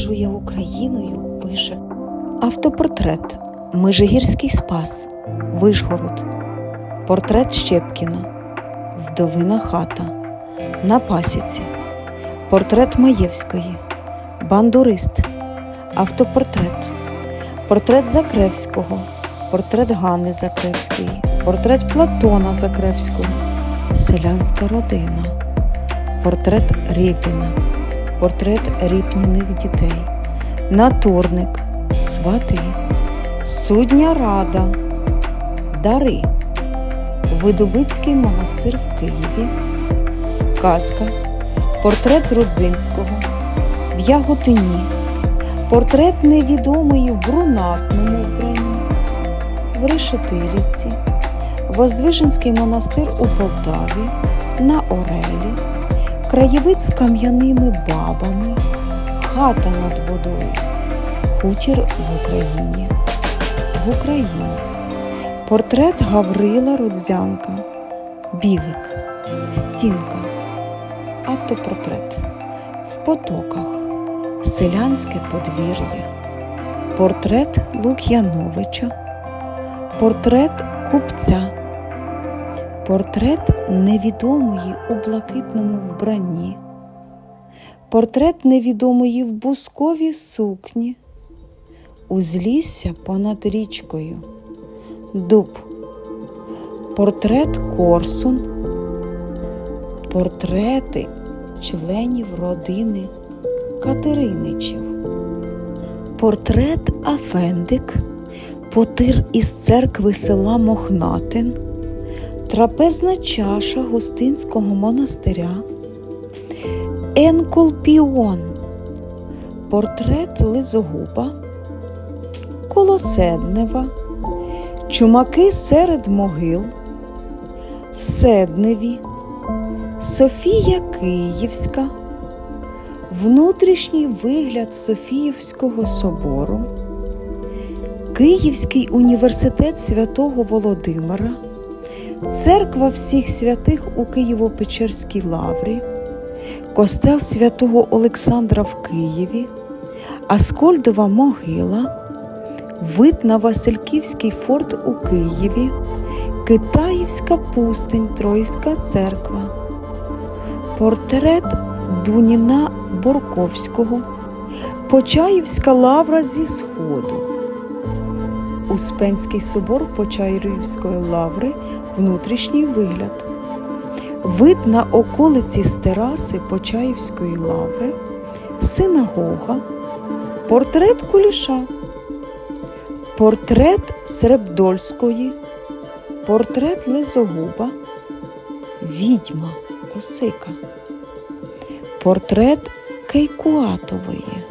подорожує Україною, пише. Автопортрет Межигірський спас, Вишгород. Портрет Щепкіна. Вдовина хата. На пасіці. Портрет Маєвської. Бандурист. Автопортрет. Портрет Закревського. Портрет Ганни Закревської. Портрет Платона Закревського. Селянська родина. Портрет Рєпіна. Портрет ріпніних дітей. Натурник. Свати. Судня Рада. Дари. Видобицький монастир в Києві. Казка. Портрет Рудзинського. В Яготині. Портрет невідомої в брунатному вбранні. В Решетилівці. Воздвиженський монастир у Полтаві. На Орелі. Краєвид з кам'яними бабами. Хата над водою. Хутір в Україні. В Україні. Портрет Гаврила Рудзянка. Білик. Стінка. Автопортрет. В потоках. Селянське подвір'я. Портрет Лук'яновича. Портрет купця. Портрет невідомої у блакитному вбранні. Портрет невідомої в бусковій сукні. Узлісся понад річкою. Дуб. Портрет Корсун. Портрети членів родини Катериничів. Портрет Афендик. Потир із церкви села Мохнатин. Трапезна чаша Гостинського монастиря. Енколпіон. Портрет Лизогуба. Колоседнева. Чумаки серед могил. В Седневі. Софія Київська. Внутрішній вигляд Софіївського собору. Київський університет святого Володимира. Церква всіх святих у Києво-Печерській лаврі, костел святого Олександра в Києві, Аскольдова могила, вид на Васильківський форт у Києві, Китаївська пустинь, Тройська церква, портрет Дуніна Борковського, Почаївська лавра зі Сходу. Успенський собор Почаївської лаври, внутрішній вигляд. Вид на околиці з тераси Почаївської лаври, синагога, портрет Куліша, портрет Сребдольської, портрет Лизогуба, відьма Осика, портрет Кейкуатової,